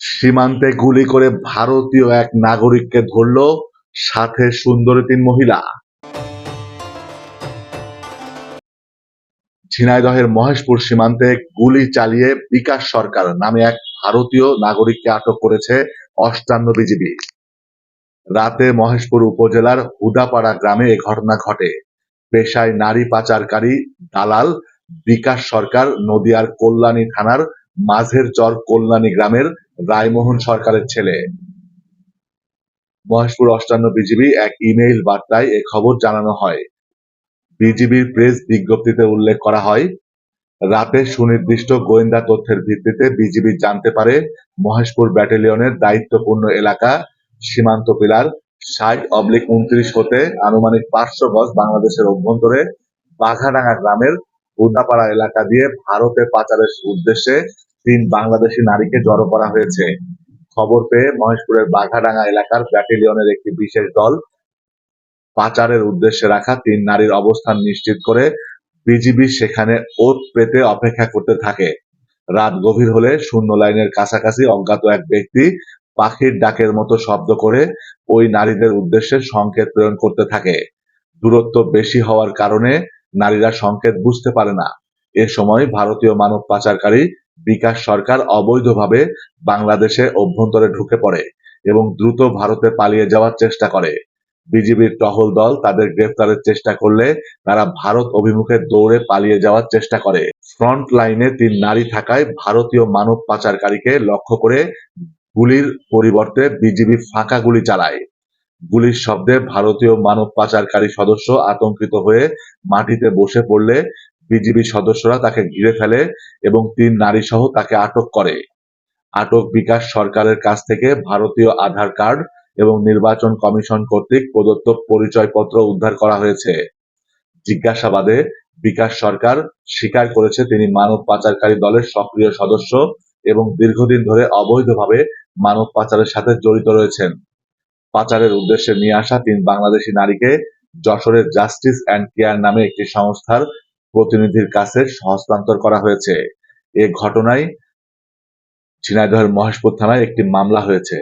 সীমান্তে গুলি করে ভারতীয় এক নাগরিককে ধরল সাথে সুন্দরী তিন মহিলা। ঝিনাইদহের মহেশপুর সীমান্তে গুলি চালিয়ে বিকাশ সরকার নামে এক ভারতীয় নাগরিককে আটক করেছে অষ্টান্ন বিজিবি। রাতে মহেশপুর উপজেলার হুদাপাড়া গ্রামে এ ঘটনা ঘটে। পেশায় নারী পাচারকারী দালাল বিকাশ সরকার নদিয়ার কল্যাণী থানার মাঝের চর কল্যাণী গ্রামের রায়মোহন সরকারের ছেলে। মহেশপুর অষ্টান্ন বিজিবি এক ইমেইল বার্তায় এ খবর জানানো হয়। বিজিবির প্রেস বিজ্ঞপ্তিতে উল্লেখ করা হয়, রাতে সুনির্দিষ্ট গোয়েন্দা তথ্যের ভিত্তিতে বিজিবি জানতে পারে মহেশপুর ব্যাটালিয়নের দায়িত্বপূর্ণ এলাকা সীমান্ত পিলার ষাট অবলিক উনত্রিশ হতে আনুমানিক পাঁচশো গজ বাংলাদেশের অভ্যন্তরে বাঘাডাঙ্গা গ্রামের উদাপাড়া এলাকা দিয়ে ভারতে পাচারের উদ্দেশ্যে তিন বাংলাদেশি নারীকে জড়ো করা হয়েছে। খবর পেয়ে মহেশপুরের বাঘাডাঙ্গা এলাকার ব্যাটালিয়নের একটি বিশেষ দল পাচারের উদ্দেশ্যে রাখা তিন নারীর অবস্থান নিশ্চিত করে বিজিবি সেখানে ওত পেতে অপেক্ষা করতে থাকে। রাত গভীর হলে শূন্য লাইনের কাছাকাছি অজ্ঞাত এক ব্যক্তি পাখির ডাকের মতো শব্দ করে ওই নারীদের উদ্দেশ্যে সংকেত প্রেরণ করতে থাকে। দূরত্ব বেশি হওয়ার কারণে নারীরা সংকেত বুঝতে পারে না। এ সময় ভারতীয় মানব পাচারকারী বিকাশ সরকার অবৈধভাবে বাংলাদেশে অভ্যন্তরে ঢুকে পড়ে এবং দ্রুত ভারতে পালিয়ে যাওয়ার চেষ্টা করে। বিজিবির টহল দল তাদের গ্রেফতারের চেষ্টা করলে তারা ভারত অভিমুখে দৌড়ে পালিয়ে যাওয়ার চেষ্টা করে। ফ্রন্ট লাইনে তিন নারী থাকায় ভারতীয় মানব পাচারকারীকে লক্ষ্য করে গুলির পরিবর্তে বিজিবি ফাঁকা গুলি চালায়। গুলির শব্দে ভারতীয় মানব পাচারকারী সদস্য আতঙ্কিত হয়ে মাটিতে বসে পড়লে বিজিবি সদস্যরা তাকে ঘিরে ফেলে এবং তিন নারী সহ তাকে আটক করে। আটক বিকাশ সরকারের কাছ থেকে ভারতীয় আধার কার্ড এবং নির্বাচন কমিশন কর্তৃক প্রদত্ত পরিচয়পত্র উদ্ধার করা হয়েছে। জিজ্ঞাসাবাদে বিকাশ সরকার স্বীকার করেছে তিনি মানব পাচারকারী দলের সক্রিয় সদস্য এবং দীর্ঘদিন ধরে অবৈধভাবে মানব পাচারের সাথে জড়িত রয়েছেন। পাচারের উদ্দেশ্যে নিয়ে আসা তিন বাংলাদেশি নারীকে যশোরের জাস্টিস অ্যান্ড কেয়ার নামে একটি সংস্থার প্রতিনিধির কাছে হস্তান্তর করা হয়েছে। এ ঘটনায় ঝিনাইদহের মহেশপুর থানায় একটি মামলা হয়েছে।